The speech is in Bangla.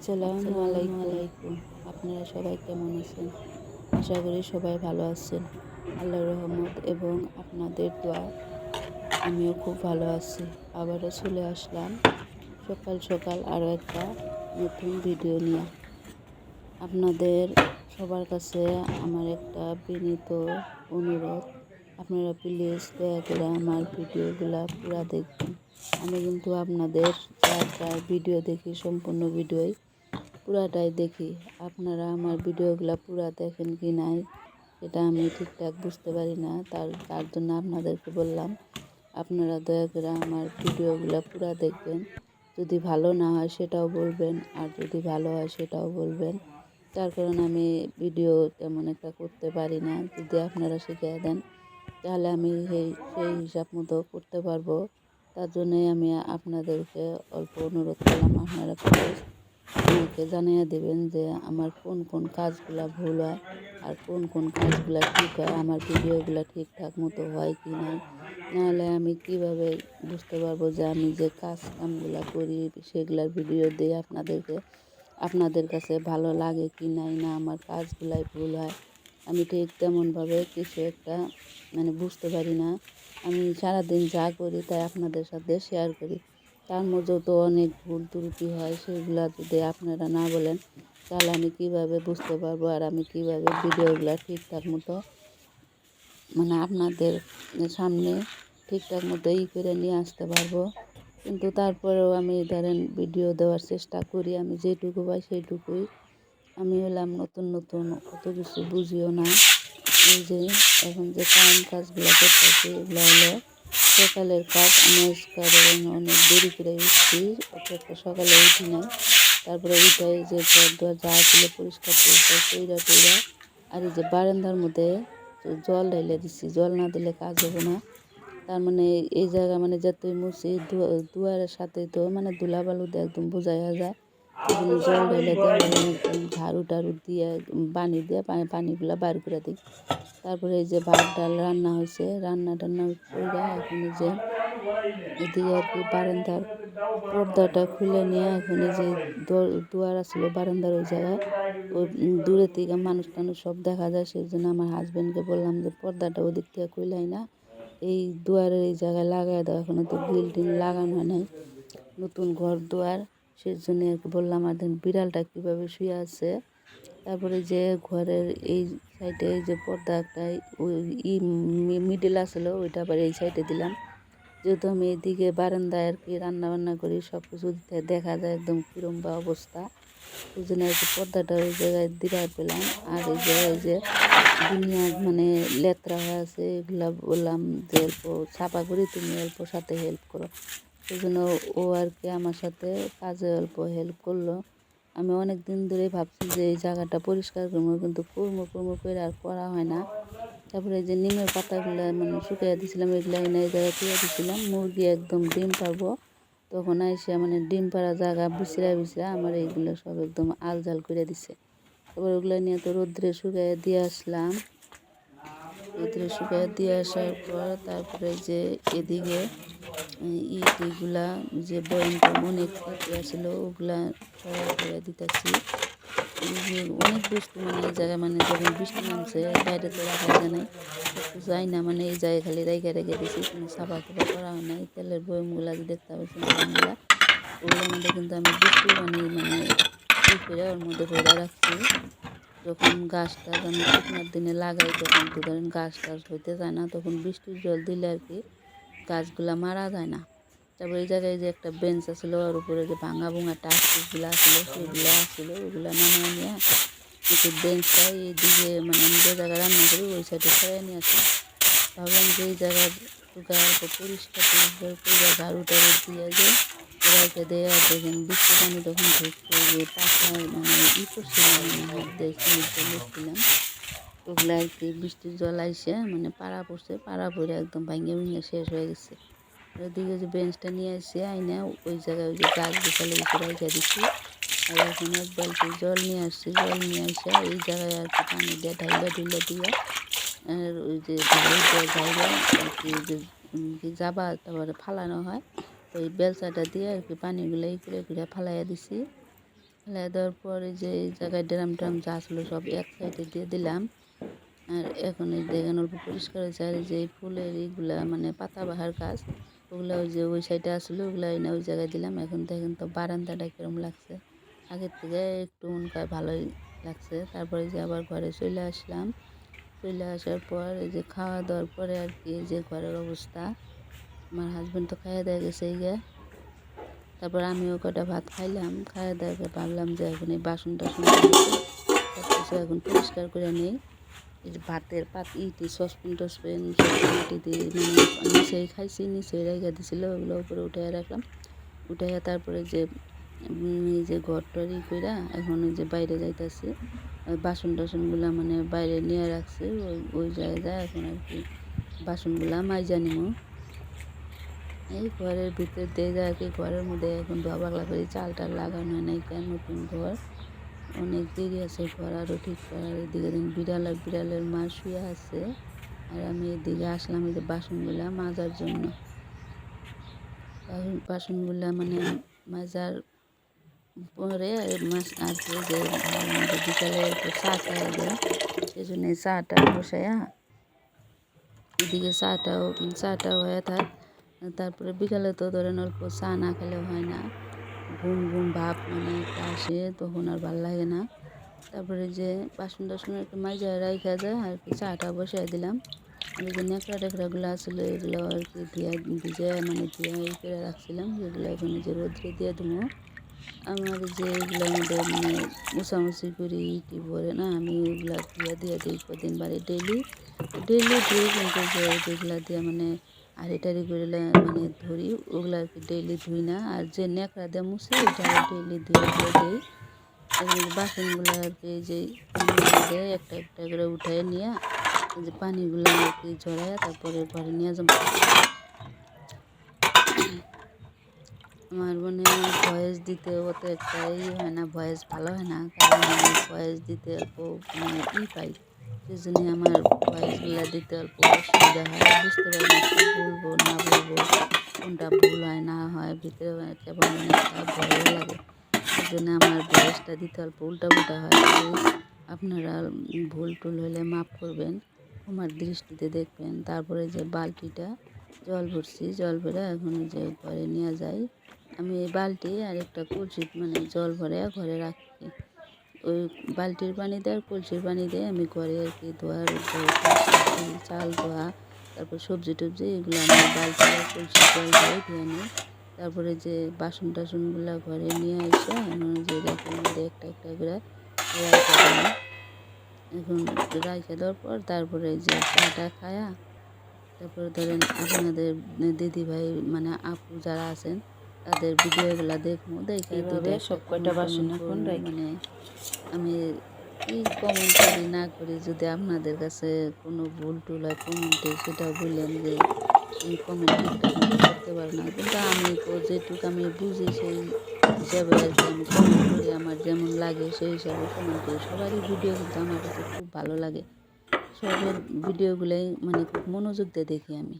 আসসালামু আলাইকুম। আপনারা সবাই কেমন আছেন? আশা করি সবাই ভালো আছেন। আল্লাহর রহমত এবং আপনাদের দোয়া, আমিও খুব ভালো আছি। আবারও চলে আসলাম সকাল সকাল আরও একটা নতুন ভিডিও নিয়ে। আপনাদের সবার কাছে আমার একটা বিনীত অনুরোধ। আপনারা প্লিজ দয়া করে আমার ভিডিওগুলো পুরা দেখবেন। আমি কিন্তু আপনাদের যার যার ভিডিও দেখি, সম্পূর্ণ ভিডিওই। পুরাটাই দেখি। আপনারা আমার ভিডিওগুলো পুরা দেখেন কি নাই এটা আমি ঠিকঠাক বুঝতে পারি না। তার তার জন্য আপনাদেরকে বললাম, আপনারা দয়া করে আমার ভিডিওগুলো পুরা দেখবেন। যদি ভালো না হয় সেটাও বলবেন, আর যদি ভালো হয় সেটাও বলবেন। তার কারণ আমি ভিডিও তেমন একটা করতে পারি না। যদি আপনারা শিখিয়ে দেন, তাহলে আমি সেই সেই হিসাব মতো করতে পারব। তার জন্যই আমি আপনাদেরকে অল্প অনুরোধ করলাম, আপনারা প্লিজ আমাকে জানিয়ে দেবেন যে আমার কোন কোন কাজগুলো ভুল হয় আর কোন কোন কাজগুলো ঠিক হয়, আমার ভিডিওগুলো ঠিকঠাক মতো হয় কি না নাহলে আমি কীভাবে বুঝতে পারব যে আমি যে কাজ কামগুলো করি সেগুলোর ভিডিও দিই আপনাদেরকে? আপনাদের কাছে ভালো লাগে কি নাই না আমার কাজগুলাই ভুল হয়? আমি ঠিক তেমনভাবে কিছু একটা মানে বুঝতে পারি না। আমি সারাদিন যা করি তাই আপনাদের সাথে শেয়ার করি। তার মধ্যেও তো অনেক ভুল ত্রুটি হয়, সেগুলো যদি আপনারা না বলেন, তাহলে আমি কীভাবে বুঝতে পারব আর আমি কীভাবে ভিডিওগুলো ঠিকঠাক মতো মানে আপনাদের সামনে ঠিকঠাক মতো ই করে নিয়ে আসতে পারব? কিন্তু তারপরেও আমি ধরেন ভিডিও দেওয়ার চেষ্টা করি, আমি যেটুকু পাই সেইটুকুই। আমি হলাম নতুন নতুন অত কিছু বুঝিও না, এই যে এখন যে কাম কাজগুলো করতেছি, এগুলো হলো সকালের কাজ আমি অনেক দেরি করে উঠছি। সকালে উঠি না তারপরে উঠাই যে ঘর যা ছিল পরিষ্কার পরিষ্কার কইরা টইরা আর এই যে বারান্দার মধ্যে জল ঢাইলে দিচ্ছি জল না দিলে কাজ হবে না। তার মানে এই জায়গা মানে যতই মুছি দুয়ারের সাথে তো মানে ধুলাবালু দিয়ে একদম বোঝাই যায়। এগুলো জল ঢেলে ঝাড়ু টাড়ু দিয়ে, পানি দিয়ে পানি পানিগুলো বার করে দিই। তারপরে এই যে ভাত, ডাল রান্না হয়েছে, রান্না টান্না করে এখন যে এদিকে আর কি বারান্দার পর্দাটা খুলে নিয়ে এখন যে দুয়ার আসলো বারান্দার ওই জায়গায়। ওই দূরে থেকে মানুষ টানুষ সব দেখা যায় সেই জন্য আমার হাজব্যান্ডকে বললাম যে পর্দাটা ওদিক থেকে খুলাই না। এই দুয়ারের এই জায়গায় লাগাই দাও এখনও তো টিল লাগানো হয় নাই। নতুন ঘর, দুয়ার। সেই জন্য আর কি বললাম, আর দেখুন বিড়ালটা কীভাবে শুয়ে আছে? তারপরে যে ঘরের এই সাইডে এই যে পর্দা একটা ই মিডিল আসলো ওইটা আবার এই সাইডে দিলাম। যেহেতু আমি এদিকে বারান্দায় আর কি রান্না বান্না করি সব কিছু দেখা যায় একদম কিরম বা অবস্থা। ওই জন্য আর কি পর্দাটা ওই জায়গায় দিরা পেলাম। আর এই জায়গায় যে দুনিয়া মানে লেত্রা হয়ে আছে, এগুলা বললাম যে, অল্প ছাপা করি, তুমি অল্প সাথে হেল্প করো। সেই জন্য ও আর কি আমার সাথে কাজে অল্প হেল্প করল। আমি অনেক দিন ধরে ভাবছি যে এই জায়গাটা পরিষ্কার করব, কিন্তু কুড়মো কুড়মো করে আর করা হয় না। তারপরে যে নিমের পাতাগুলো মানে শুকিয়ে দিয়েছিলাম এগুলো এনে এই জায়গায় তুলে দিয়েছিলাম মুরগি একদম ডিম পারব। তখন আইসে মানে ডিম পাড়া জায়গা বিছরা বিছরা আমার এইগুলো সব একদম আলজাল করে দিছে। তারপর ওগুলো নিয়ে তো রোদ্রে শুকিয়ে দিয়ে আসলাম। রোদ্রে শুকিয়ে দিয়ে আসার পর তারপরে যে এদিকে ইগুলা যে বয়মটা অনেক আসছিল ওগুলা করে দিতেছি। অনেক বস্তু মানে এই জায়গায় মানে যখন বৃষ্টি নামছে, বাইরে তো রাখা যায় নাই যাই না মানে এই জায়গায় খালি রেখে রেখে দিয়েছি কোনো সাফা খাফা করা হয় নাই, তেলের বয়মগুলা যে দেখতে পাচ্ছি বয়মগুলা ওগুলোর মধ্যে কিন্তু আমি বৃষ্টি মানে মানে ওর মধ্যে ভরে রাখছি। যখন গাছটা আমি শুকনার দিনে লাগাই, তখন তো ধরেন গাছ টাছ হইতে যায় না, তখন বৃষ্টির জল দিলে আর কি গাছগুলা মারা যায় না। তারপরে এই জায়গায় যে একটা বেঞ্চ আসলো ওর উপরে যে ভাঙা ভুঙা টাচগুলো আসলো সেগুলো আসলো ওগুলো নামিয়ে নিয়ে একটু বেঞ্চটা এইদিকে মানে আমি যে জায়গায় রান্না করি ওই সাইডে সরাই নিয়ে আসি। ভাবলাম যে এই জায়গার গাছ পরিষ্কার পরিষ্কার করে ঝাড়ু টাড়ু দিয়ে যে দেয় আর দেখেন বৃষ্টি পানি তখন ঢুকছে যে পাখায় মানে ই করছিলাম হাত দিয়ে সিমেন্টে ওগুলো আর কি বৃষ্টির জল আইসে মানে পাড়া পড়ছে, পাড়া পড়ে একদম ভাঙে ভেঙে শেষ হয়ে গেছে। ওদিকে যে বেঞ্চটা নিয়ে আসছে আইনা ওই জায়গায় ওই যে গাছ বিকালে উপরে রেখে দিচ্ছি আর এখন এক বালতি জল নিয়ে আসছি, জল নিয়ে আসে এই জায়গায় আর কি পানি দিয়ে ঢাইলে ঢুলে দিয়ে, আর ওই যে ঝাড়ু আর কি যে যাবা তারপরে ফালানো হয়। ওই বেলচাটা দিয়ে আর কি পানিগুলো এই করে করে ফালাইয়া দিছি। ফেলে দেওয়ার পরে যে এই জায়গায় ড্রাম ট্রাম যা ছিল সব এক সাইডে দিয়ে দিলাম। আর এখন এই দেখেন অল্প পরিষ্কার হয়েছে। আর এই যে এই ফুলের এইগুলা মানে পাতা বাহার গাছ, ওগুলা ওই যে ওই সাইডে আসলো ওগুলা এনে ওই জায়গায় দিলাম। এখন দেখেন তো বারান্দাটা কিরম লাগছে। আগের থেকে একটু মনে হয় ভালোই লাগছে। তারপরে যে আবার ঘরে চলে আসলাম। চলে আসার পর এই যে খাওয়া দাওয়ার পরে আর কি এই যে ঘরের অবস্থা। আমার হাজব্যান্ড তো খাইয়ে দেওয়া গেছে এই যে তারপর আমিও কটা ভাত খাইলাম, খাইয়ে দেওয়া ভাবলাম যে এখন এই বাসন টাসন কিছু এখন পরিষ্কার করে নিই। ভাতের পাত, ইটি সসপেন টসপেন ইটি দিয়ে মানে নিচেই খাইছি, নিচেই রেখে দিছিল, ওগুলো উপরে উঠে রাখলাম। উঠে তারপরে যে এই যে ঘর টর ই কইরা এখন যে বাইরে যাইতেছি বাসন টাসনগুলা মানে বাইরে নিয়ে রাখছে, ওই ওই জায়গায় এখন আর কি বাসনগুলা মাইজা নিমো। এই ঘরের ভিতর দিয়ে যায় কি? ঘরের মধ্যে এখন ধোয়া করে চাল টাল লাগানো হয় নাই কেন? নতুন ঘর। অনেক দেরি আছে ঘর আরও ঠিক করার। এদিকে দেখুন বিড়াল আর বিড়ালের মা শুয়ে আছে। আর আমি এদিকে আসলাম এই যে বাসনগুলা মাজার জন্য। বাসন বাসনগুলা মানে মাজার পরে মাছ কি যে বিকালে একটু চা খাওয়া দেয় সেই জন্য চাটা বসাইয়া এদিকে চাটাও চাটাও হয়ে থাক। তারপরে বিকালে তো ধরেন অল্প চা না খেলে হয় না। ঘুম ঘুম, ভাব মানে একটা আসে, তখন আর ভালো লাগে না। তারপরে যে বাসন টাসন একটু মাইজা রাখা যায় আর কি চাটা বসাই দিলাম। আর যে ন্যাকড়া টেকড়াগুলো আসলে এগুলো আর কি ধুয়া ভিজে মানে ই করে রাখছিলাম, যেগুলো এখন যে রোদ্রে দিয়ে দেবো আমার যে এগুলোর মধ্যে মানে মোছামুছি করি ইটি বলে না, আমি ওগুলা ধুয়ে দিয়ে দিই কদিন বারে ডেলি ডেলি ধুয়ে কিন্তু যে যেগুলা দিয়ে মানে আড়ি এটারি করে মানে ধরি, ওগুলো আর ডেইলি ধুই না। আর যে ন্যাকড়া দিয়ে মুছে, ওইটা ডেইলি ধুয়ে দিয়ে দিই। এগুলো বাসনগুলো আর কি যে একটা একটা করে উঠায় নিয়ে যে পানিগুলো আর কি ঝরায় তারপরে ঘরে নিয়ে যাব। আমার মানে ভয়েস দিতে অত একটা ই হয় না ভয়েস ভালো হয় না, কারণ আমি ভয়েস দিতে অল্প মানে ই পাই। সেই জন্য আমার ভয়েসগুলো দিতে অল্প অসুবিধা হয়। বুঝতে পারি না বলব না বলব, কোনটা ভুল হয়, না হয়, ভিতরে কেমন মানে ভয়ও লাগে। সেই জন্য আমার ভয়েসটা দিতে অল্প উল্টা পুল্টা হয় আপনারা ভুল টুল হলে মাফ করবেন, আমার দৃষ্টিতে দেখবেন। তারপরে যে বালতিটা জল ভরছি, জল ভরে এখন যে ঘরে নিয়ে যাই আমি এই বালতি আর একটা কলসি মানে জল ভরে ঘরে রাখি ওই বালতির পানি দিয়ে আর কলসির পানি দিয়ে আমি ঘরে আর কি ধোয়ার চাল ধোয়া, তারপর সবজি টবজি, এগুলো আমি বালতি আর কলসির জল দিয়ে ধুয়ে নিই। তারপরে যে বাসন টাসনগুলো ঘরে নিয়ে এসে এখন যে মধ্যে একটা একটা করে রাখা এখন রাখে দেওয়ার পর তারপরে যে চাটা খায়া, তারপরে ধরেন আপনাদের দিদি ভাই মানে আপু যারা আছেন তাদের ভিডিওগুলো দেখব দেখে সব কয়টা বাসন এখন মানে আমি এই কমেন্ট করি না করি যদি আপনাদের কাছে কোনো ভুল টুল হয় কমেন্টে সেটাও বললেন যে এই কমেন্ট করতে পারো না। কিন্তু আমি তো যেটুকু আমি বুঝি সেই হিসাবে আর কি আমি কমেন্ট করি আমার যেমন লাগে সেই হিসাবে কমেন্ট করি। সবারই ভিডিও কিন্তু আমার কাছে খুব ভালো লাগে। সবের ভিডিওগুলোই মানে খুব মনোযোগ দিয়ে দেখি আমি।